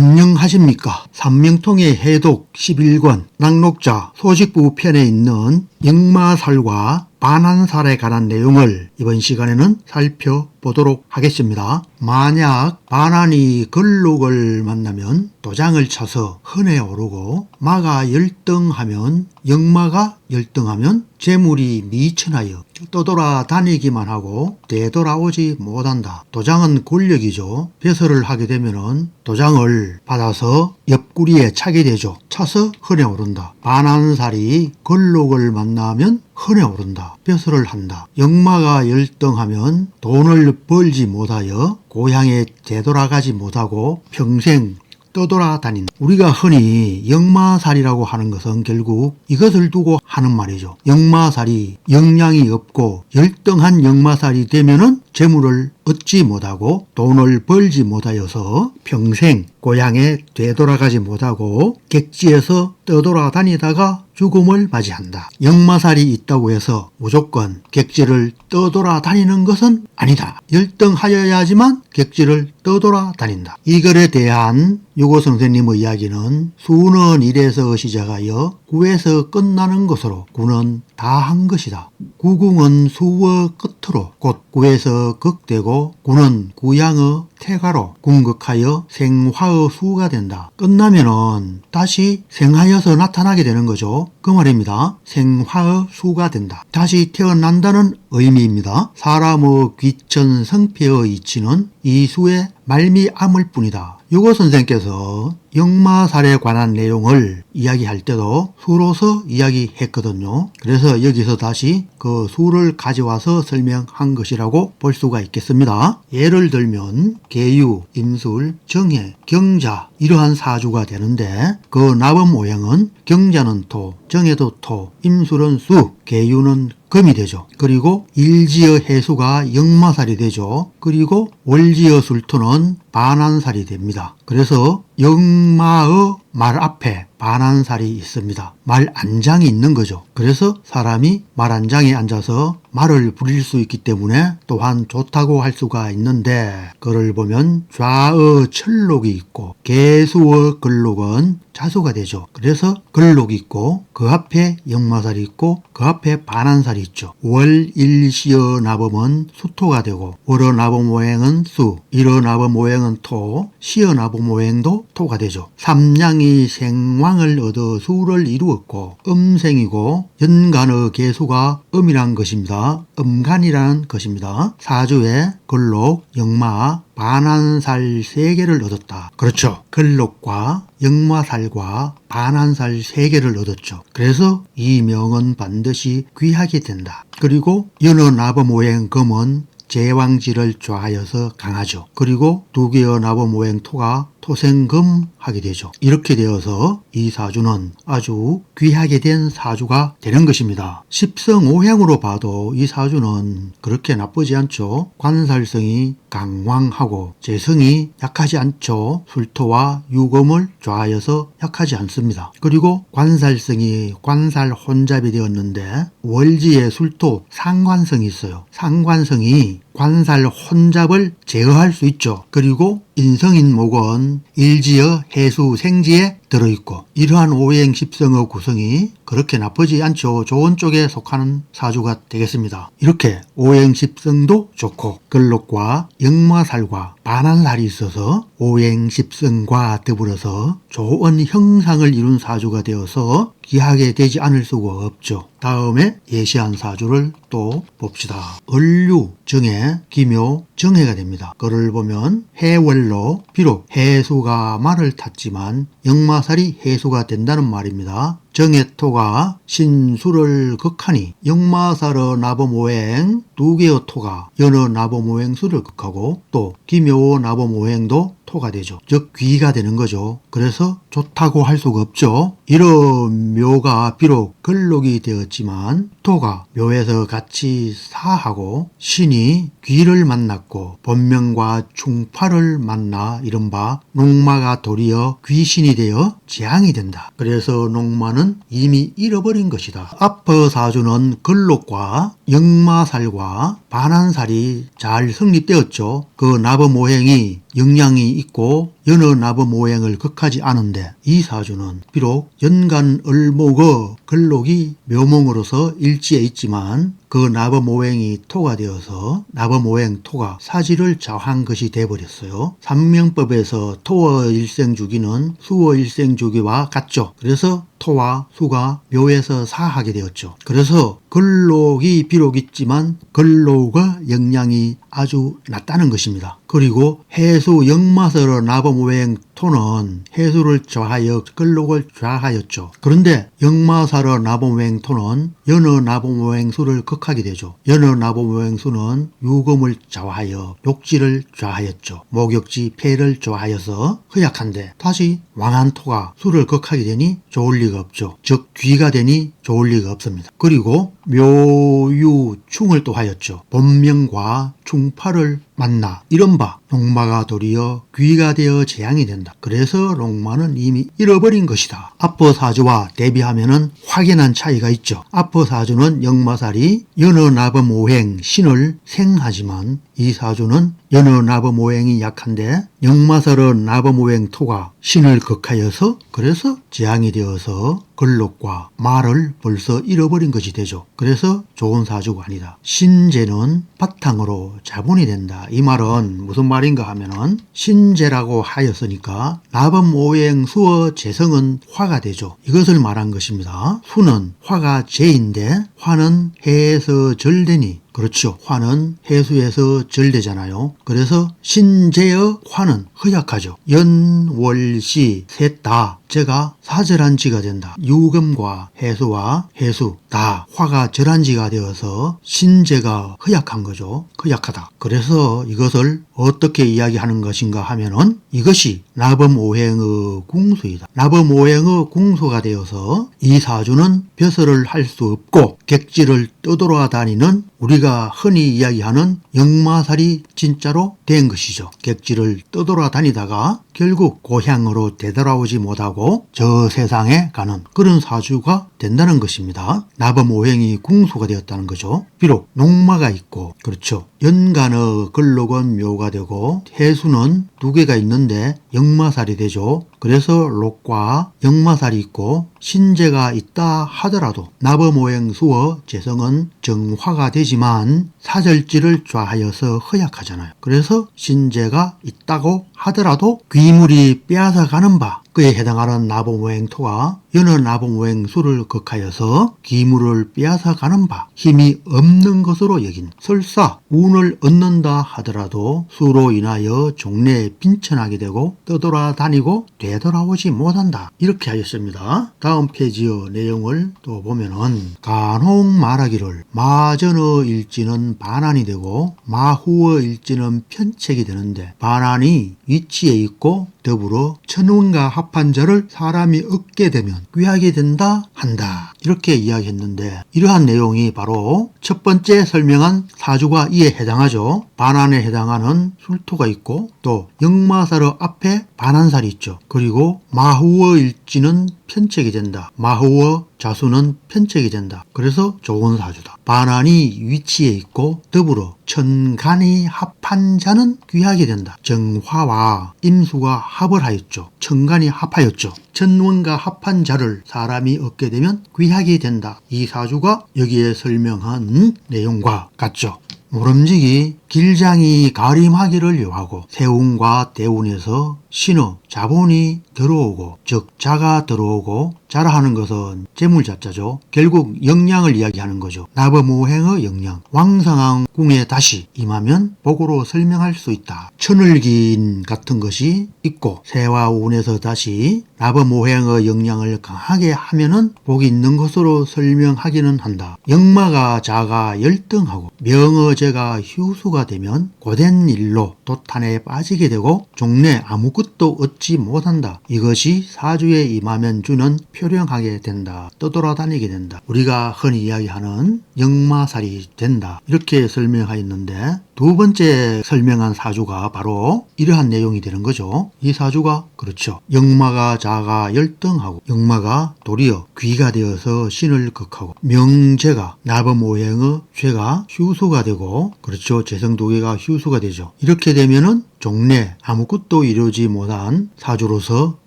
안녕하십니까. 삼명통의 해독 11권 낙록자 소식부 편에 있는 역마살과 반환살에 관한 내용을 이번 시간에는 살펴보도록 하겠습니다. 만약 반환이 걸록을 만나면 도장을 쳐서 흔해 오르고 마가 열등하면 역마가 열등하면 재물이 미천하여 떠돌아 다니기만 하고 되돌아오지 못한다. 도장은 권력이죠. 배설을 하게 되면은 도장을 받아서 옆구리에 차게 되죠. 차서 흔해 오른다. 반환살이 걸록을 만나면 흔해 오른다. 벼슬을 한다. 역마가 열등하면 돈을 벌지 못하여 고향에 되돌아가지 못하고 평생 떠돌아다닌 우리가 흔히 역마살이라고 하는 것은 결국 이것을 두고 하는 말이죠. 역마살이 영양이 없고 열등한 역마살이 되면은 재물을 얻지 못하고 돈을 벌지 못하여서 평생 고향에 되돌아가지 못하고 객지에서 떠돌아다니다가 죽음을 맞이한다. 역마살이 있다고 해서 무조건 객지를 떠돌아다니는 것은 아니다. 열등하여야지만 객지를 떠돌아다닌다. 이 글에 대한 유고 선생님의 이야기는 수는 1에서 시작하여 9에서 끝나는 것으로 구는 다 한 것이다. 구궁은 수의 끝으로 곧 구에서 극되고 구는 구양의 태가로 궁극하여 생화의 수가 된다. 끝나면은 다시 생하여서 나타나게 되는 거죠. 그 말입니다. 생화의 수가 된다. 다시 태어난다는 의미입니다. 사람의 귀천 성패의 이치는 이 수의 말미암을 뿐이다. 유고 선생께서 역마살에 관한 내용을 이야기할 때도 수로서 이야기했거든요. 그래서 여기서 다시 그 수를 가져와서 설명한 것이라고 볼 수가 있겠습니다. 예를 들면 계유, 임술, 정해, 경자 이러한 사주가 되는데 그 나범 모양은 경자는 토, 정해도 토, 임술은 수, 계유는 금이 되죠. 그리고 일지어 해수가 역마살이 되죠. 그리고 월지어 술토는 반환살이 됩니다. 그래서 역마의 말 앞에 반환살이 있습니다. 말 안장이 있는 거죠. 그래서 사람이 말 안장에 앉아서 말을 부릴 수 있기 때문에 또한 좋다고 할 수가 있는데 그를 보면 좌의 철록이 있고 개수의 글록은 자수가 되죠. 그래서 글록이 있고 그 앞에 역마살이 있고 그 앞에 반환살이 있죠. 월 일시어 나범은 수토가 되고 월어 나범 모행은 수, 일어 나범 모행은 토, 시어 나범 모행도 토가 되죠. 삼 량이 생왕을 얻어 수를 이루었고 음생이고 연간의 개수가 음이란 것입니다. 음간이라는 것입니다. 사주에 근록, 역마, 반환살 세개를 얻었다. 그렇죠. 근록과 역마살과 반환살 세개를 얻었죠. 그래서 이 명은 반드시 귀하게 된다. 그리고 연어 나범오행 금은 제왕지를 좌하여서 강하죠. 그리고 두 개의 나범오행 토가 토생금 하게 되죠. 이렇게 되어서 이 사주는 아주 귀하게 된 사주가 되는 것입니다. 십성오행으로 봐도 이 사주는 그렇게 나쁘지 않죠. 관살성이 강왕하고 재성이 약하지 않죠. 술토와 유금을 좌하여서 약하지 않습니다. 그리고 관살성이 관살 혼잡이 되었는데 월지의 술토 상관성이 있어요. 상관성이 관살 혼잡을 제어할 수 있죠. 그리고 인성인 목은 일지어 해수 생지에 들어있고 이러한 오행 십성의 구성이 그렇게 나쁘지 않죠. 좋은 쪽에 속하는 사주가 되겠습니다. 이렇게 오행 십성도 좋고 근록과 역마살과 반환살이 있어서 오행 십성과 더불어서 좋은 형상을 이룬 사주가 되어서 귀하게 되지 않을 수가 없죠. 다음에 예시한 사주를 또 봅시다. 을류, 정해, 기묘, 정해가 됩니다. 그를 보면 해월로 비록 해수가 말을 탔지만 역마살이 해수가 된다는 말입니다. 정해토가 신수를 극하니 역마살어 나범오행 두 개의 토가 연어 나범오행 수를 극하고 또 기묘 나범오행도 토가 되죠. 즉 귀가 되는 거죠. 그래서 좋다고 할 수가 없죠. 이런 묘가 비록 근록이 되었지만 토가 묘에서 같이 사하고 신이 귀를 만났고 본명과 충파를 만나 이른바 농마가 도리어 귀신이 되어 재앙이 된다. 그래서 농마는 이미 잃어버린 것이다. 앞의 사주는 근록과 역마살과 반환살이 잘 성립되었죠. 그 나범오행이 영양이 있고 연어 나버 모행을 극하지 않은데 이 사주는 비록 연간 을목어 근록이 묘몽으로서 일지에 있지만 그 나버 모행이 토가 되어서 나버 모행 토가 사지를 좌한 것이 돼버렸어요. 삼명법에서 토어 일생 주기는 수어 일생 주기와 같죠. 그래서 토와 수가 묘에서 사하게 되었죠. 그래서 근록이 비록 있지만 근록의 영향이 아주 낮다는 것입니다. 그리고 해수 역마서로 나범오행 토는 해수를 좌하여 근록을 좌하였죠. 그런데 역마사로 나범오행 토는 연어 나범오행 수를 극하게 되죠. 연어 나범오행 수는 유금을 좌하여 욕지를 좌하였죠. 목욕지 폐를 좌하여서 허약한데 다시 왕한 토가 수를 극하게 되니 좋을 리가 없죠. 즉 귀가 되니 좋을 리가 없습니다. 그리고 묘유충을 또 하였죠. 본명과 충파를 만나 이른바 롱마가 도리어 귀가 되어 재앙이 된다. 그래서 롱마는 이미 잃어버린 것이다. 아퍼 사주와 대비하면은 확연한 차이가 있죠. 아퍼 사주는 역마살이 연어 나범 오행 신을 생하지만 이 사주는 연어 나범 오행이 약한데 역마살의 나범 오행 토가 신을 극하여서 그래서 재앙이 되어서 근록과 말을 벌써 잃어버린 것이 되죠. 그래서 좋은 사주가 아니다. 신재는 바탕으로 자본이 된다. 이 말은 무슨 말인가 하면은 신재라고 하였으니까 나범 오행 수어 재성은 화가 되죠. 이것을 말한 것입니다. 수는 화가 재인데 화는 해에서 절되니 그렇죠. 화는 해수에서 절되잖아요. 그래서 신재의 화는 허약하죠. 연월시 셋 다 제가 사절한지가 된다. 유금과 해수와 해수 다 화가 절한지가 되어서 신재가 허약한 거죠. 허약하다. 그래서 이것을 어떻게 이야기하는 것인가 하면은 이것이 나범 오행의 궁수이다. 나범 오행의 궁수가 되어서 이 사주는 벼슬을 할 수 없고 객지를 떠돌아다니는 우리가 흔히 이야기하는 역마살이 진짜로 된 것이죠. 객지를 떠돌아다니다가 결국 고향으로 되돌아오지 못하고 저 세상에 가는 그런 사주가 된다는 것입니다. 나범 오행이 궁수가 되었다는 거죠. 비록 농마가 있고 그렇죠. 연간의 근록은 묘가 되고 해수는 두 개가 있는데 역마살이 되죠. 그래서 록과 역마살이 있고 신재가 있다 하더라도 나범오행 수어 재성은 정화가 되지만 사절지를 좌하여서 허약하잖아요. 그래서 신재가 있다고 하더라도 귀 물이 빼앗아가는 바 그에 해당하는 나범오행토가 연어 나범오행 수를 극하여서 기물을 빼앗아 가는 바 힘이 없는 것으로 여긴 설사 운을 얻는다 하더라도 수로 인하여 종래에 빈천하게 되고 떠돌아다니고 되돌아오지 못한다 이렇게 하였습니다. 다음 페이지의 내용을 또 보면은 간혹 말하기를 마전어 일지는 반환이 되고 마후어 일지는 편책이 되는데 반환이 위치에 있고 더불어 천원과 합한 자를 사람이 얻게 되면 귀하게 된다 한다. 이렇게 이야기했는데 이러한 내용이 바로 첫 번째 설명한 사주가 이에 해당하죠. 반환에 해당하는 술토가 있고 또 역마사로 앞에 반환살이 있죠. 그리고 마후어 일지는 편책이 된다 마후어 자수는 편책이 된다. 그래서 좋은 사주다. 반환이 위치에 있고 더불어 천간이 합한 자는 귀하게 된다. 정화와 임수가 합을 하였죠. 천간이 합하였죠. 천원과 합한 자를 사람이 얻게 되면 귀하게 된다. 이 사주가 여기에 설명한 내용과 같죠. 모름지기 길장이 가림하기를 요하고 세운과 대운에서 신호, 자본이 들어오고 즉 자가 들어오고 자라하는 것은 재물자자죠. 결국 영양을 이야기하는 거죠. 나버모행의 영양. 왕상왕 궁에 다시 임하면 복으로 설명할 수 있다. 천을긴 같은 것이 있고 세와 운에서 다시 나버모행의 영양을 강하게 하면은 복이 있는 것으로 설명하기는 한다. 역마가 자가 열등하고 명어제가 휴수가 되면 고된 일로 도탄에 빠지게 되고 종래 아무것도 얻지 못한다. 이것이 사주에 임하면 주는 표령하게 된다. 떠돌아다니게 된다. 우리가 흔히 이야기하는 역마살이 된다. 이렇게 설명하였는데 두 번째 설명한 사주가 바로 이러한 내용이 되는 거죠. 이 사주가 그렇죠. 역마가 자가 열등하고 역마가 도리어 귀가 되어서 신을 극하고 명제가 나범오행의 죄가 휴수가 되고 그렇죠. 재성도개가 휴수가 되죠. 이렇게 되면은 종래 아무것도 이루지 못한 사주로서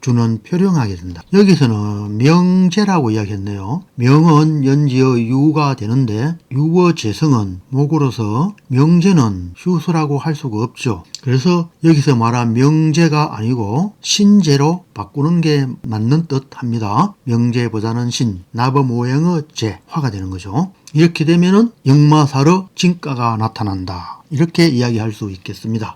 주는 표령하게 된다. 여기서는 명제라고 이야기했네요. 명은 연지어 유가 되는데 유어 재성은 목으로서 명제는 휴수라고 할 수가 없죠. 그래서 여기서 말한 명제가 아니고 신제로 바꾸는 게 맞는 듯 합니다. 명제보다는 신, 나범오행의 제, 화가 되는 거죠. 이렇게 되면 은 역마사로 진가가 나타난다. 이렇게 이야기할 수 있겠습니다.